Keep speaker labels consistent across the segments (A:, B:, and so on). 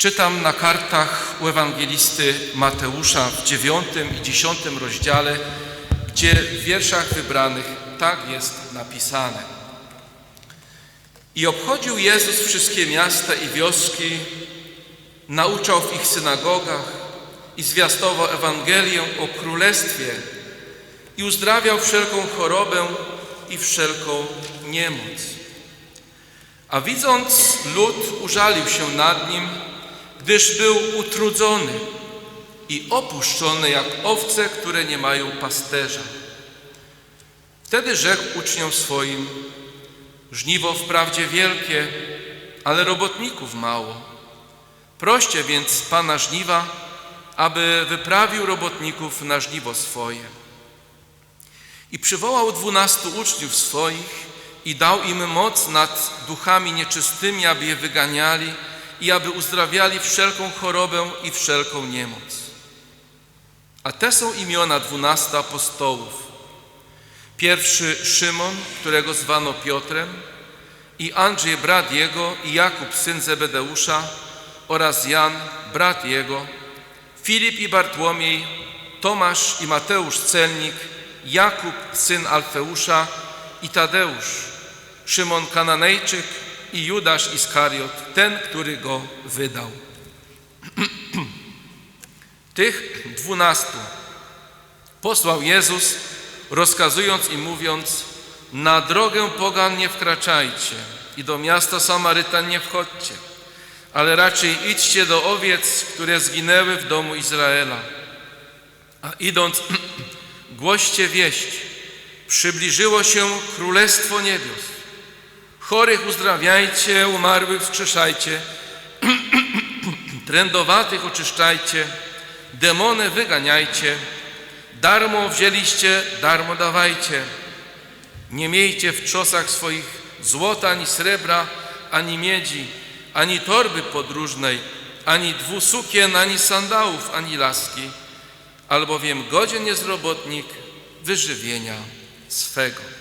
A: Czytam na kartach u ewangelisty Mateusza w dziewiątym i dziesiątym rozdziale, gdzie w wierszach wybranych tak jest napisane. I obchodził Jezus wszystkie miasta i wioski, nauczał w ich synagogach i zwiastował Ewangelię o Królestwie i uzdrawiał wszelką chorobę i wszelką niemoc. A widząc lud, użalił się nad nim, gdyż był utrudzony i opuszczony jak owce, które nie mają pasterza. Wtedy rzekł uczniom swoim, żniwo wprawdzie wielkie, ale robotników mało. Proście więc Pana żniwa, aby wyprawił robotników na żniwo swoje. I przywołał dwunastu uczniów swoich i dał im moc nad duchami nieczystymi, aby je wyganiali i aby uzdrawiali wszelką chorobę i wszelką niemoc. A te są imiona dwunastu apostołów. Pierwszy Szymon, którego zwano Piotrem, i Andrzej, brat jego, i Jakub, syn Zebedeusza, oraz Jan, brat jego, Filip i Bartłomiej, Tomasz i Mateusz Celnik, Jakub, syn Alfeusza i Tadeusz, Szymon Kananejczyk i Judasz Iskariot, ten, który go wydał. Tych dwunastu posłał Jezus, rozkazując i mówiąc, na drogę pogan nie wkraczajcie i do miasta Samarytan nie wchodźcie, ale raczej idźcie do owiec, które zginęły w domu Izraela. A idąc, głoście wieść, przybliżyło się Królestwo Niebios. Chorych uzdrawiajcie, umarłych wskrzeszajcie, trędowatych oczyszczajcie, demony wyganiajcie, darmo wzięliście, darmo dawajcie. Nie miejcie w trzosach swoich złota, ani srebra, ani miedzi, ani torby podróżnej, ani dwusukien, ani sandałów, ani laski, albowiem godzien jest robotnik wyżywienia swego.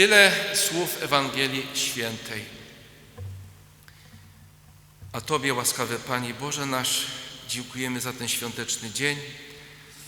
A: Tyle słów Ewangelii Świętej. A Tobie, łaskawy Panie Boże nasz, dziękujemy za ten świąteczny dzień,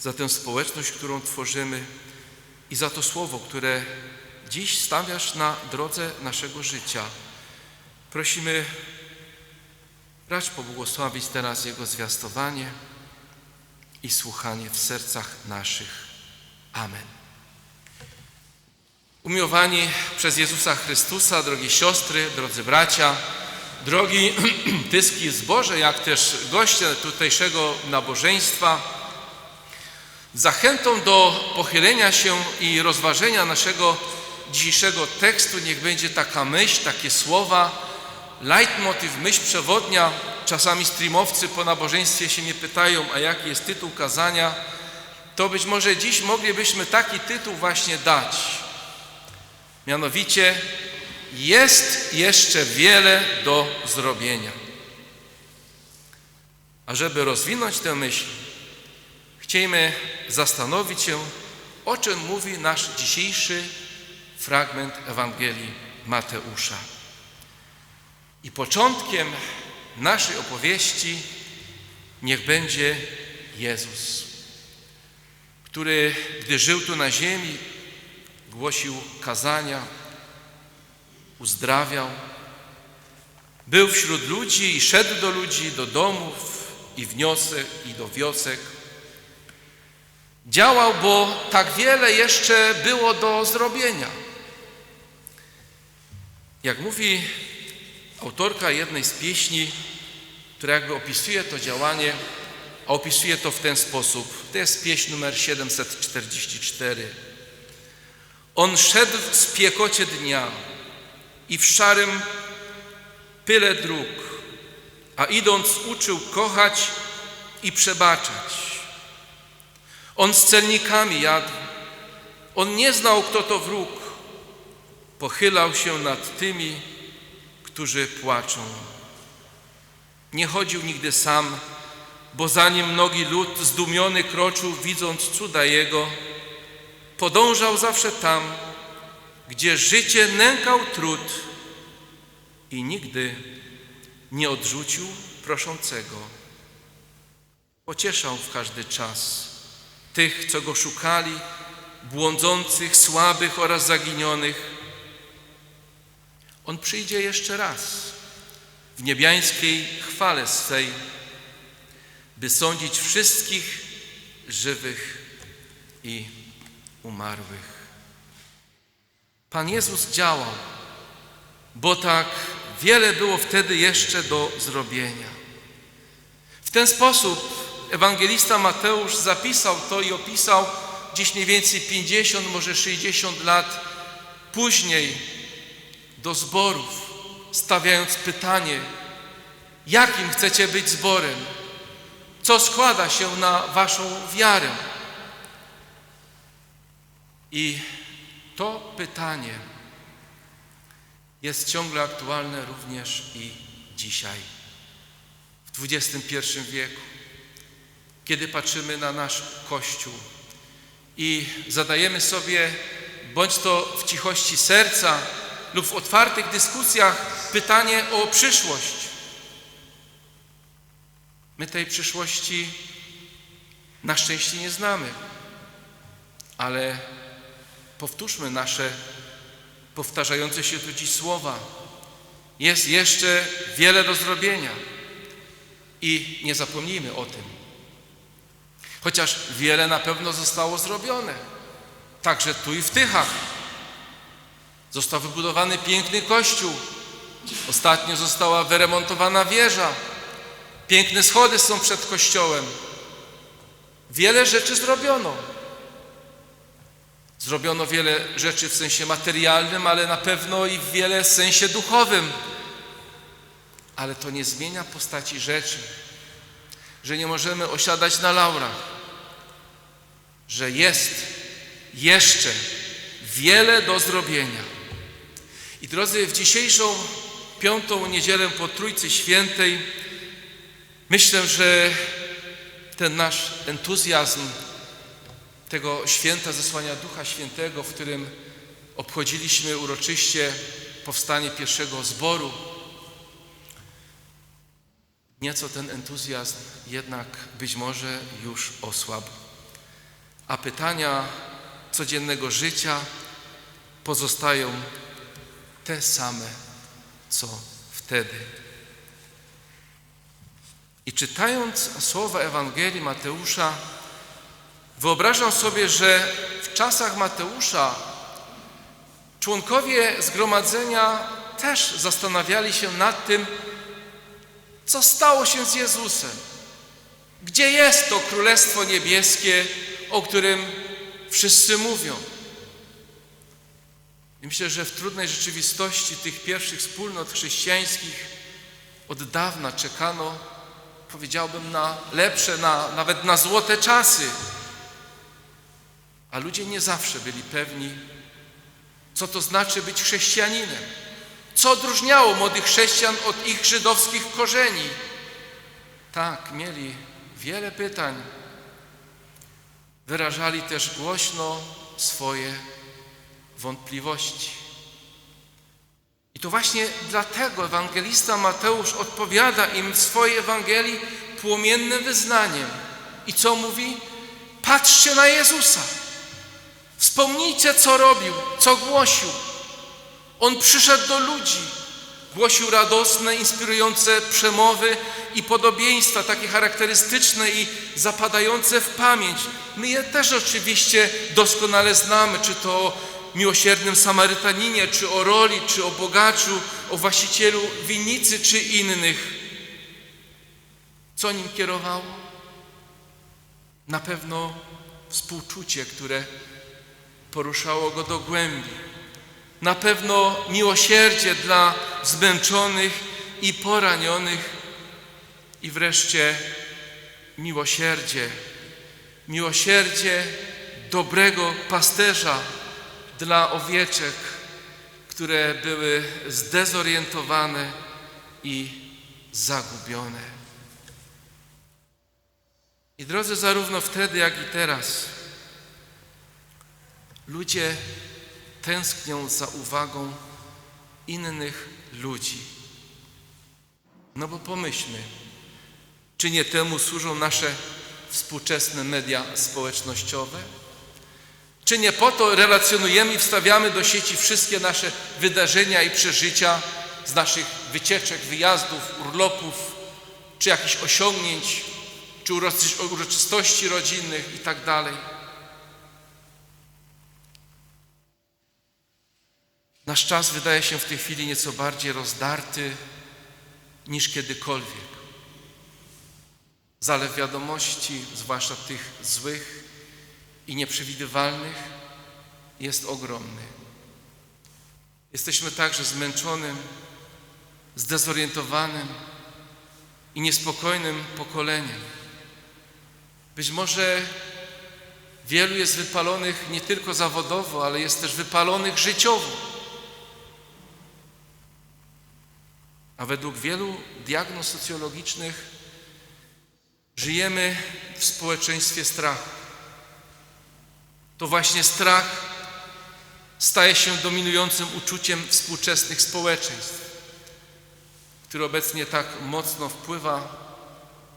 A: za tę społeczność, którą tworzymy i za to słowo, które dziś stawiasz na drodze naszego życia. Prosimy, racz pobłogosławić teraz Jego zwiastowanie i słuchanie w sercach naszych. Amen. Umiłowani przez Jezusa Chrystusa, drogie siostry, drodzy bracia, drogi tyski zboże, jak też goście tutejszego nabożeństwa, zachętą do pochylenia się i rozważenia naszego dzisiejszego tekstu niech będzie taka myśl, takie słowa, leitmotiv, myśl przewodnia. Czasami streamowcy po nabożeństwie się mnie pytają, a jaki jest tytuł kazania, to być może dziś moglibyśmy taki tytuł właśnie dać. Mianowicie jest jeszcze wiele do zrobienia. A żeby rozwinąć tę myśl, chciejmy zastanowić się, o czym mówi nasz dzisiejszy fragment Ewangelii Mateusza. I początkiem naszej opowieści niech będzie Jezus, który, gdy żył tu na ziemi, głosił kazania, uzdrawiał, był wśród ludzi i szedł do ludzi, do domów i wniosek, i do wiosek. Działał, bo tak wiele jeszcze było do zrobienia. Jak mówi autorka jednej z pieśni, która jakby opisuje to działanie, a opisuje to w ten sposób. To jest pieśń numer 744. On szedł w spiekocie dnia i w szarym pyle dróg, a idąc uczył kochać i przebaczać. On z celnikami jadł. On nie znał, kto to wróg. Pochylał się nad tymi, którzy płaczą. Nie chodził nigdy sam, bo za nim mnogi lud zdumiony kroczył, widząc cuda Jego. Podążał zawsze tam, gdzie życie nękał trud i nigdy nie odrzucił proszącego. Pocieszał w każdy czas tych, co go szukali, błądzących, słabych oraz zaginionych. On przyjdzie jeszcze raz w niebiańskiej chwale swej, by sądzić wszystkich żywych i umarłych. Pan Jezus działał, bo tak wiele było wtedy jeszcze do zrobienia. W ten sposób ewangelista Mateusz zapisał to i opisał gdzieś mniej więcej 50, może 60 lat później do zborów, stawiając pytanie, jakim chcecie być zborem, co składa się na waszą wiarę. I to pytanie jest ciągle aktualne również i dzisiaj, w XXI wieku, kiedy patrzymy na nasz Kościół i zadajemy sobie, bądź to w cichości serca lub w otwartych dyskusjach, pytanie o przyszłość. My tej przyszłości na szczęście nie znamy, ale powtórzmy nasze powtarzające się tu dziś słowa. Jest jeszcze wiele do zrobienia i nie zapomnijmy o tym. Chociaż wiele na pewno zostało zrobione, także tu i w Tychach. Został wybudowany piękny kościół, ostatnio została wyremontowana wieża, piękne schody są przed kościołem. Wiele rzeczy zrobiono. Zrobiono wiele rzeczy w sensie materialnym, ale na pewno i wiele w sensie duchowym. Ale to nie zmienia postaci rzeczy, że nie możemy osiadać na laurach, że jest jeszcze wiele do zrobienia. I drodzy, w dzisiejszą piątą niedzielę po Trójcy Świętej myślę, że ten nasz entuzjazm tego święta zesłania Ducha Świętego, w którym obchodziliśmy uroczyście powstanie pierwszego zboru, nieco ten entuzjazm jednak być może już osłabł. A pytania codziennego życia pozostają te same, co wtedy. I czytając słowa Ewangelii Mateusza, Wyobrażam sobie, że w czasach Mateusza członkowie zgromadzenia też zastanawiali się nad tym, co stało się z Jezusem. Gdzie jest to Królestwo Niebieskie, o którym wszyscy mówią? I myślę, że w trudnej rzeczywistości tych pierwszych wspólnot chrześcijańskich od dawna czekano, powiedziałbym, na lepsze, na, nawet na złote czasy, a ludzie nie zawsze byli pewni, co to znaczy być chrześcijaninem. Co odróżniało młodych chrześcijan od ich żydowskich korzeni? Tak, mieli wiele pytań. Wyrażali też głośno swoje wątpliwości. I to właśnie dlatego ewangelista Mateusz odpowiada im w swojej Ewangelii płomiennym wyznaniem. I co mówi? Patrzcie na Jezusa. Wspomnijcie, co robił, co głosił. On przyszedł do ludzi, głosił radosne, inspirujące przemowy i podobieństwa, takie charakterystyczne i zapadające w pamięć. My je też oczywiście doskonale znamy, czy to o miłosiernym Samarytaninie, czy o roli, czy o bogaczu, o właścicielu winnicy, czy innych. Co nim kierowało? Na pewno współczucie, które poruszało go do głębi. Na pewno miłosierdzie dla zmęczonych i poranionych i wreszcie miłosierdzie, miłosierdzie dobrego pasterza dla owieczek, które były zdezorientowane i zagubione. I drodzy, zarówno wtedy, jak i teraz, Ludzie tęsknią za uwagą innych ludzi. No bo pomyślmy, Czy nie temu służą nasze współczesne media społecznościowe? Czy nie po to relacjonujemy i wstawiamy do sieci wszystkie nasze wydarzenia i przeżycia z naszych wycieczek, wyjazdów, urlopów, czy jakichś osiągnięć, czy uroczystości rodzinnych i tak dalej? Nasz czas wydaje się w tej chwili nieco bardziej rozdarty niż kiedykolwiek. Zalew wiadomości, zwłaszcza tych złych i nieprzewidywalnych, jest ogromny. Jesteśmy także zmęczonym, zdezorientowanym i niespokojnym pokoleniem. Być może wielu jest wypalonych nie tylko zawodowo, ale jest też wypalonych życiowo. A według wielu diagnoz socjologicznych żyjemy w społeczeństwie strachu. To właśnie strach staje się dominującym uczuciem współczesnych społeczeństw, który obecnie tak mocno wpływa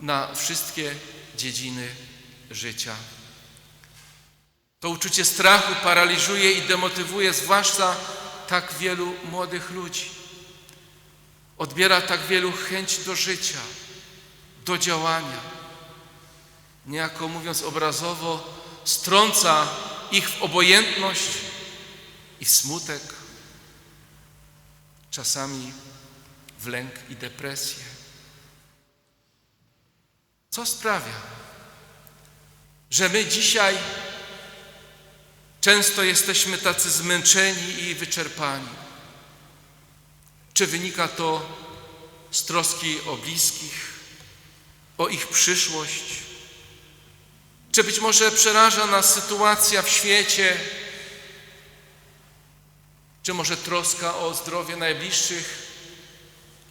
A: na wszystkie dziedziny życia. To uczucie strachu paraliżuje i demotywuje zwłaszcza tak wielu młodych ludzi. Odbiera tak wielu chęć do życia, do działania. Niejako mówiąc obrazowo, strąca ich w obojętność i smutek, czasami w lęk i depresję. Co sprawia, że my dzisiaj często jesteśmy tacy zmęczeni i wyczerpani? Czy wynika to z troski o bliskich, o ich przyszłość? Czy być może przeraża nas sytuacja w świecie? Czy może troska o zdrowie najbliższych,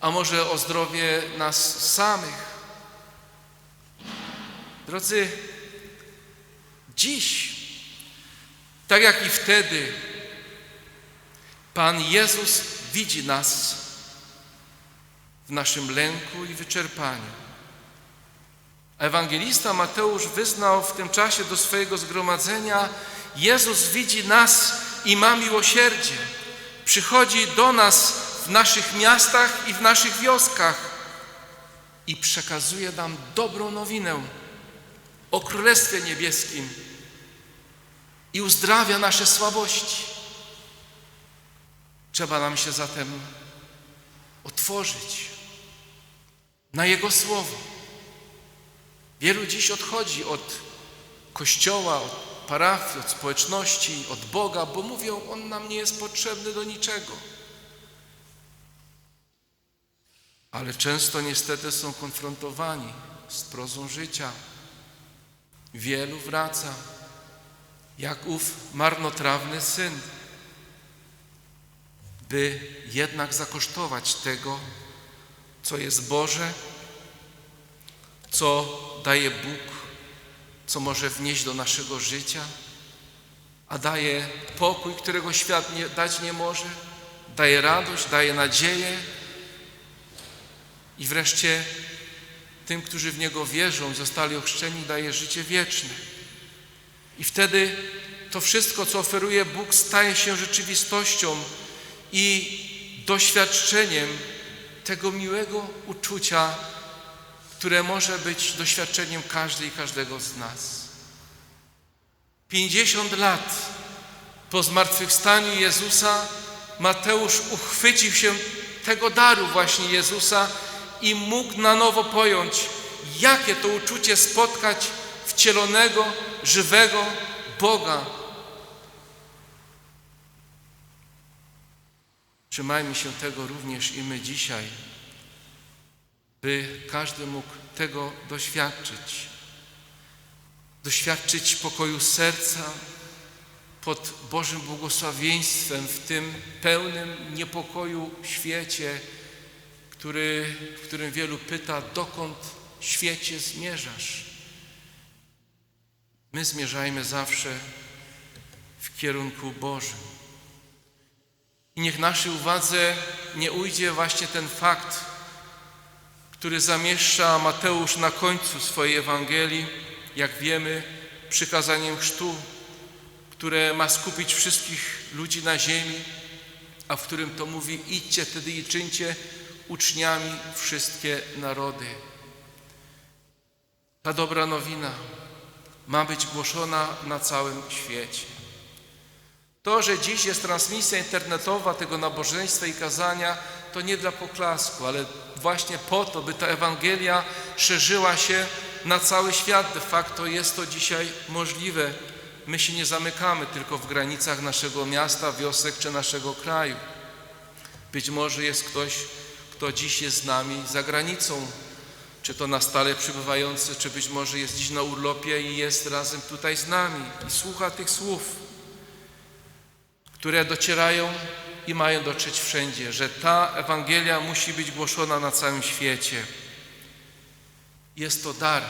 A: a może o zdrowie nas samych? Drodzy, dziś, tak jak i wtedy, Pan Jezus widzi nas w naszym lęku i wyczerpaniu. Ewangelista Mateusz wyznał w tym czasie do swojego zgromadzenia: Jezus widzi nas i ma miłosierdzie. Przychodzi do nas w naszych miastach i w naszych wioskach i przekazuje nam dobrą nowinę o Królestwie Niebieskim i uzdrawia nasze słabości. Trzeba nam się zatem otworzyć na Jego Słowo. Wielu dziś odchodzi od Kościoła, od parafii, od społeczności, od Boga, bo mówią, On nam nie jest potrzebny do niczego. Ale często niestety są konfrontowani z prozą życia. Wielu wraca, jak ów marnotrawny syn, by jednak zakosztować tego, co jest Boże, co daje Bóg, co może wnieść do naszego życia, a daje pokój, którego świat nie, dać nie może, daje radość, daje nadzieję i wreszcie tym, którzy w Niego wierzą, zostali ochrzczeni, daje życie wieczne. I wtedy to wszystko, co oferuje Bóg, staje się rzeczywistością i doświadczeniem tego miłego uczucia, które może być doświadczeniem każdej i każdego z nas. 50 lat po zmartwychwstaniu Jezusa Mateusz uchwycił się tego daru właśnie Jezusa i mógł na nowo pojąć, jakie to uczucie spotkać wcielonego, żywego Boga. Trzymajmy się tego również i my dzisiaj, by każdy mógł tego doświadczyć. Doświadczyć pokoju serca pod Bożym błogosławieństwem w tym pełnym niepokoju świecie, który, w którym wielu pyta, dokąd świecie zmierzasz? My zmierzajmy zawsze w kierunku Bożym. I niech naszej uwadze nie ujdzie właśnie ten fakt, który zamieszcza Mateusz na końcu swojej Ewangelii, jak wiemy, przykazaniem chrztu, które ma skupić wszystkich ludzi na ziemi, a w którym to mówi idźcie wtedy i czyńcie uczniami wszystkie narody. Ta dobra nowina ma być głoszona na całym świecie. To, że dziś jest transmisja internetowa tego nabożeństwa i kazania, to nie dla poklasku, ale właśnie po to, by ta Ewangelia szerzyła się na cały świat. De facto jest to dzisiaj możliwe. My się nie zamykamy tylko w granicach naszego miasta, wiosek czy naszego kraju. Być może jest ktoś, kto dziś jest z nami za granicą, czy to na stale przybywający, czy być może jest dziś na urlopie i jest razem tutaj z nami i słucha tych słów, które docierają i mają dotrzeć wszędzie, że ta Ewangelia musi być głoszona na całym świecie. Jest to dar,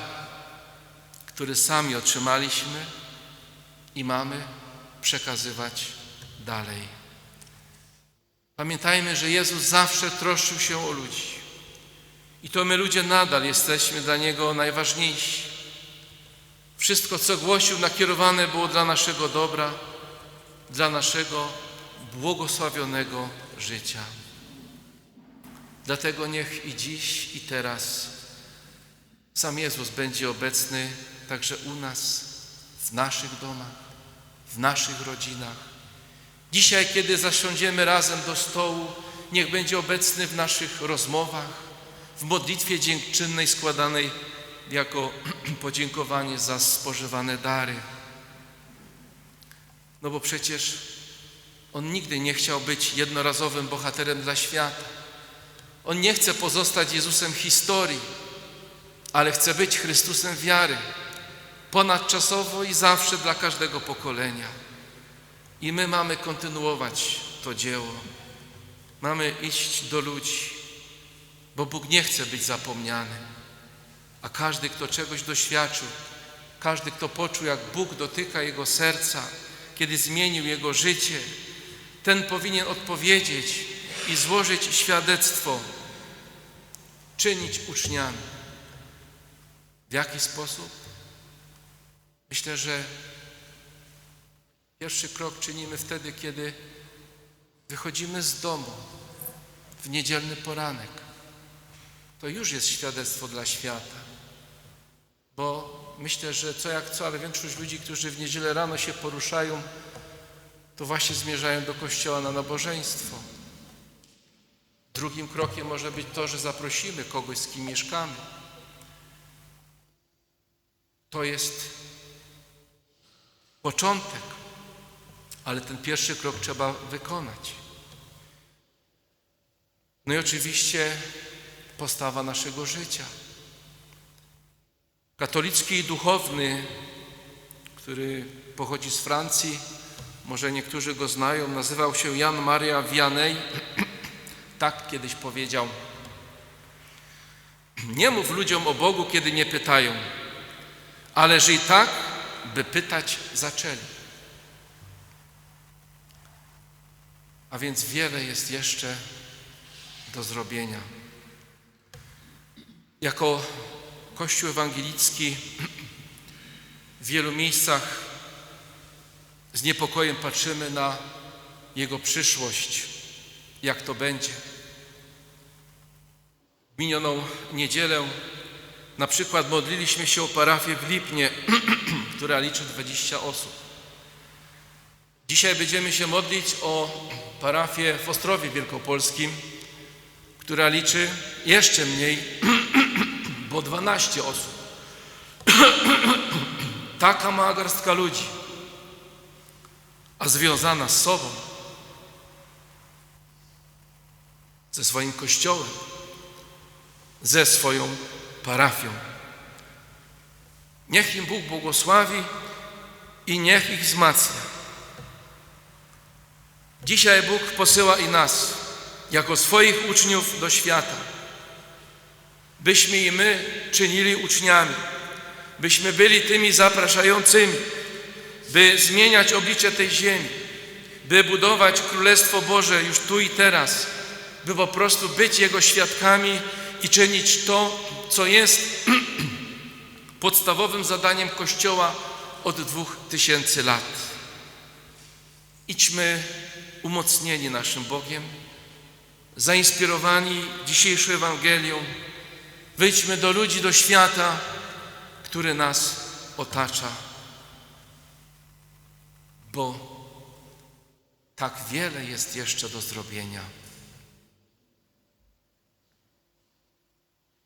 A: który sami otrzymaliśmy i mamy przekazywać dalej. Pamiętajmy, że Jezus zawsze troszczył się o ludzi. I to my ludzie nadal jesteśmy dla Niego najważniejsi. Wszystko, co głosił, nakierowane było dla naszego dobra, dla naszego błogosławionego życia. Dlatego niech i dziś, i teraz sam Jezus będzie obecny także u nas, w naszych domach, w naszych rodzinach. Dzisiaj, kiedy zasiądziemy razem do stołu, niech będzie obecny w naszych rozmowach, w modlitwie dziękczynnej składanej jako podziękowanie za spożywane dary. No bo przecież On nigdy nie chciał być jednorazowym bohaterem dla świata. On nie chce pozostać Jezusem historii, ale chce być Chrystusem wiary, ponadczasowo i zawsze dla każdego pokolenia. I my mamy kontynuować to dzieło. Mamy iść do ludzi, bo Bóg nie chce być zapomniany. A każdy, kto czegoś doświadczył, każdy, kto poczuł, jak Bóg dotyka jego serca, kiedy zmienił jego życie, ten powinien odpowiedzieć i złożyć świadectwo, czynić uczniami. W jaki sposób? Myślę, że pierwszy krok czynimy wtedy, kiedy wychodzimy z domu w niedzielny poranek. To już jest świadectwo dla świata. Bo myślę, że co jak co, ale większość ludzi, którzy w niedzielę rano się poruszają, to właśnie zmierzają do kościoła na nabożeństwo. Drugim krokiem może być to, że zaprosimy kogoś, z kim mieszkamy. To jest początek, ale ten pierwszy krok trzeba wykonać. No i oczywiście postawa naszego życia. Katolicki duchowny, który pochodzi z Francji, może niektórzy go znają, nazywał się Jan Maria Vianney. tak kiedyś powiedział: Nie mów ludziom o Bogu, kiedy nie pytają, ale żyj tak, by pytać zaczęli. A więc wiele jest jeszcze do zrobienia. Jako Kościół Ewangelicki w wielu miejscach z niepokojem patrzymy na jego przyszłość, jak to będzie. W minioną niedzielę na przykład modliliśmy się o parafię w Lipnie, która liczy 20 osób. Dzisiaj będziemy się modlić o parafię w Ostrowie Wielkopolskim, która liczy jeszcze mniej, bo 12 osób. Taka mała garstka ludzi, a związana z sobą, ze swoim kościołem, ze swoją parafią. Niech im Bóg błogosławi i niech ich wzmacnia. Dzisiaj Bóg posyła i nas, jako swoich uczniów do świata, byśmy i my czynili uczniami, byśmy byli tymi zapraszającymi, by zmieniać oblicze tej ziemi, by budować Królestwo Boże już tu i teraz, by po prostu być Jego świadkami i czynić to, co jest podstawowym zadaniem Kościoła od dwóch tysięcy lat. Idźmy umocnieni naszym Bogiem, zainspirowani dzisiejszą Ewangelią. Wyjdźmy do ludzi, do świata, który nas otacza, bo tak wiele jest jeszcze do zrobienia.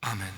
A: Amen.